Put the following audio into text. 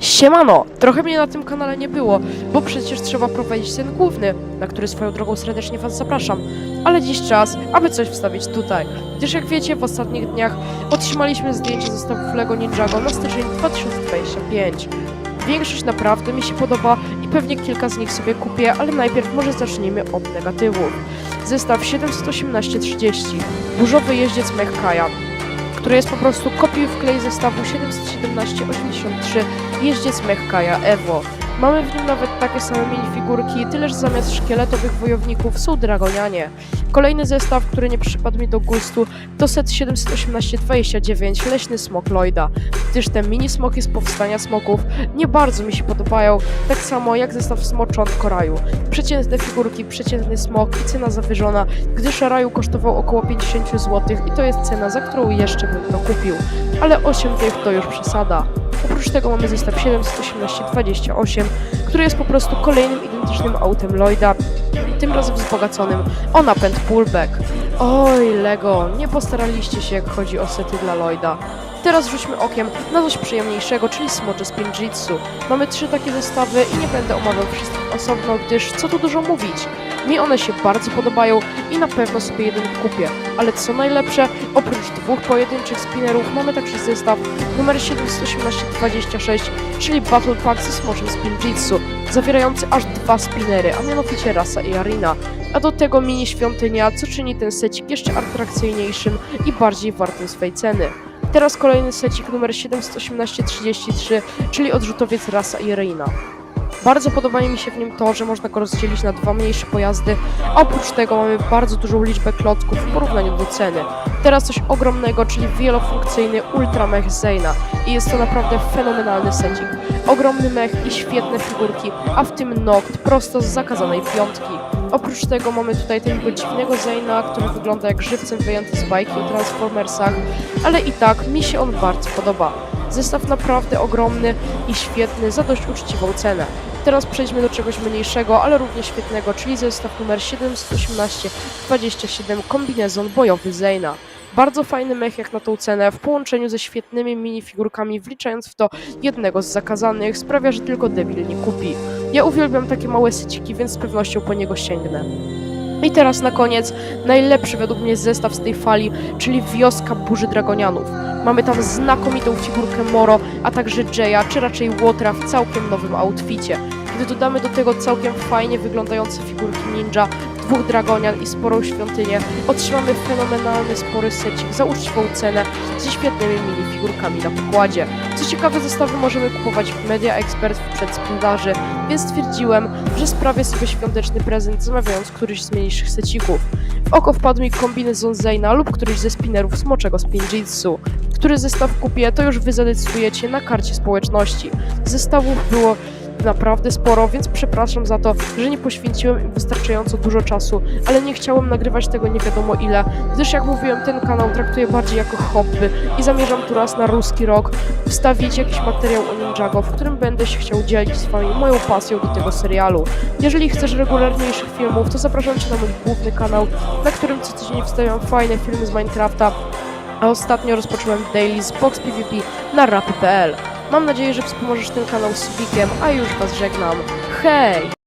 Siemano! Trochę mnie na tym kanale nie było, bo przecież trzeba prowadzić ten główny, na który swoją drogą serdecznie was zapraszam. Ale dziś czas, aby coś wstawić tutaj. Gdyż jak wiecie, w ostatnich dniach otrzymaliśmy zdjęcie zestawów LEGO Ninjago na styczeń 2025. Większość naprawdę mi się podoba i pewnie kilka z nich sobie kupię, ale najpierw może zacznijmy od negatywów. Zestaw 71830, burzowy jeździec Mechkaja, który jest po prostu kopiuj w klej zestawu 71783 jeździec Mechkaja Evo. Mamy w nim nawet takie same minifigurki, tyleż zamiast szkieletowych wojowników są dragonianie. Kolejny zestaw, który nie przypadł mi do gustu, to set 71829 Leśny Smok Lloyda, gdyż te mini smoki z powstania smoków nie bardzo mi się podobają, tak samo jak zestaw Smoczątko Raju. Przeciętne figurki, przeciętny smok i cena zawyżona, gdyż Raju kosztował około 50 zł i to jest cena, za którą jeszcze bym to kupił. Ale 8 dych to już przesada. Oprócz tego mamy zestaw 71828, który jest po prostu kolejnym identycznym autem Lloyda, tym razem wzbogaconym o napęd pullback. Oj, Lego, nie postaraliście się jak chodzi o sety dla Lloyda. Teraz rzućmy okiem na coś przyjemniejszego, czyli smocze z Pinjitsu. Mamy trzy takie zestawy i nie będę omawiał wszystkich osobno, gdyż co tu dużo mówić. Mi one się bardzo podobają i na pewno sobie jeden kupię. Ale co najlepsze, oprócz dwóch pojedynczych spinnerów mamy także zestaw numer 71826, czyli Battle Pack ze smoczem z zawierający aż dwa spinnery, a mianowicie Rasa i Arena. A do tego mini świątynia, co czyni ten secik jeszcze atrakcyjniejszym i bardziej wartym swej ceny. Teraz kolejny secik numer 71833, czyli odrzutowiec Rasa i Reina. Bardzo podoba mi się w nim to, że można go rozdzielić na dwa mniejsze pojazdy, oprócz tego mamy bardzo dużą liczbę klocków w porównaniu do ceny. Teraz coś ogromnego, czyli wielofunkcyjny Ultra Mech Zeyna i jest to naprawdę fenomenalny secik. Ogromny mech i świetne figurki, a w tym Noct prosto z zakazanej piątki. Oprócz tego mamy tutaj tego dziwnego Zeyna, który wygląda jak żywcem wyjęty z bajki o Transformersach, ale i tak mi się on bardzo podoba. Zestaw naprawdę ogromny i świetny za dość uczciwą cenę. Teraz przejdźmy do czegoś mniejszego, ale równie świetnego, czyli zestaw numer 718-27 kombinezon bojowy Zeyna. Bardzo fajny mech jak na tą cenę, w połączeniu ze świetnymi minifigurkami, wliczając w to jednego z zakazanych, sprawia, że tylko debil nie kupi. Ja uwielbiam takie małe syciki, więc z pewnością po niego sięgnę. I teraz na koniec najlepszy według mnie zestaw z tej fali, czyli Wioska Burzy Dragonianów. Mamy tam znakomitą figurkę Moro, a także Jaya, czy raczej Łotra w całkiem nowym outficie. Gdy dodamy do tego całkiem fajnie wyglądające figurki ninja, dwóch dragonian i sporą świątynię, otrzymamy fenomenalny spory secik za uczciwą cenę ze świetnymi minifigurkami na pokładzie. Co ciekawe, zestawy możemy kupować w Media Expert w przedsprzedaży, więc stwierdziłem, że sprawię sobie świąteczny prezent zamawiając któryś z mniejszych secików. W oko wpadł mi kombinezon Zeyna lub któryś ze spinnerów smoczego z Pinjitsu. Który zestaw kupię, to już wy zadecydujecie na karcie społeczności. Zestawów było naprawdę sporo, więc przepraszam za to, że nie poświęciłem im wystarczająco dużo czasu, ale nie chciałem nagrywać tego nie wiadomo ile, gdyż jak mówiłem, ten kanał traktuję bardziej jako hobby i zamierzam tu raz na ruski rok wstawić jakiś materiał o Ninjago, w którym będę się chciał dzielić z wami moją pasją do tego serialu. Jeżeli chcesz regularniejszych filmów, to zapraszam cię na mój główny kanał, na którym co tydzień wstawiam fajne filmy z Minecrafta, a ostatnio rozpocząłem daily z Box PvP na rapy.pl. Mam nadzieję, że wspomożesz ten kanał subikiem, a już was żegnam. Hej!